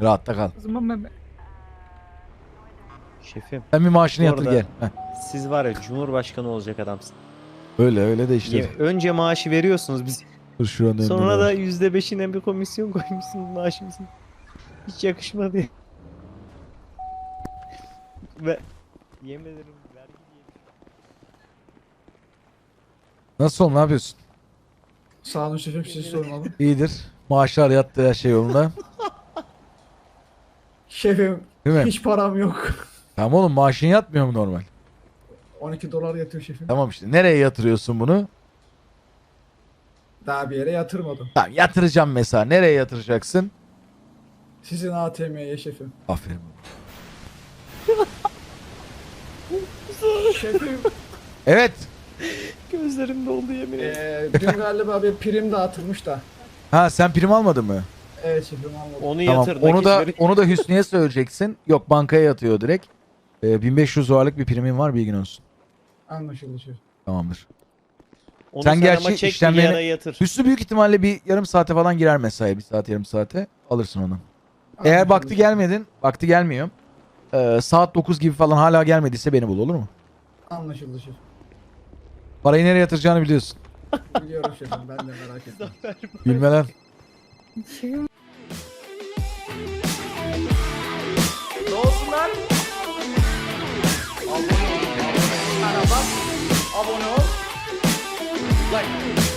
Rahatta kal. O zaman ben... Şefim Sen bir maaşını Bu yatır arada- gel. Heh. siz var ya cumhurbaşkanı olacak adamsın. Öyle öyle de işte. Ye- Önce maaşı veriyorsunuz biz. Dur şuranın önünde Sonra da var. yüzde beşine bir komisyon koymuşsunuz maaşımızın. Hiç yakışmadı. Ve yemin ederim vergi diye bir Nasıl ne yapıyorsun? Sağ olun şefim sizi sormalı. İyidir. Maaşlar yattı her şey yolunda. Şefim Değil mi? hiç param yok. Tamam oğlum maaşın yatmıyor mu normal? 12 dolar yatıyor şefim. Tamam işte. Nereye yatırıyorsun bunu? Daha bir yere yatırmadım. Tamam yatıracağım mesela. Nereye yatıracaksın? Sizin ATM'ye şefim. Aferin. şefim Evet. Gözlerim doldu yemin ederim. eee dün galiba bir prim dağıtılmış da. Ha sen prim almadın mı? Evet şefim anladım. Onu Tamam. yatır. Onu da onu da Hüsnü'ye söyleyeceksin. Yok bankaya yatıyor direkt. Ee, 1500 dolarlık bir primin var bilgin olsun. Anlaşıldı şefim. Tamamdır. Onu Sen sen gerçi ama çek işlemlerini- bir yere yatır. Hüsnü büyük ihtimalle bir yarım saate falan girer mesai. Bir saat yarım saate. Alırsın onu. Eğer Anlaşıldı vakti şefim. gelmedin, vakti gelmiyor. Ee, saat 9 gibi falan hala gelmediyse beni bul olur mu? Anlaşıldı şefim. Parayı nereye yatıracağını biliyorsun. Biliyorum şefim ben de merak ettim. Gülme lan. Ne vámonos. Like.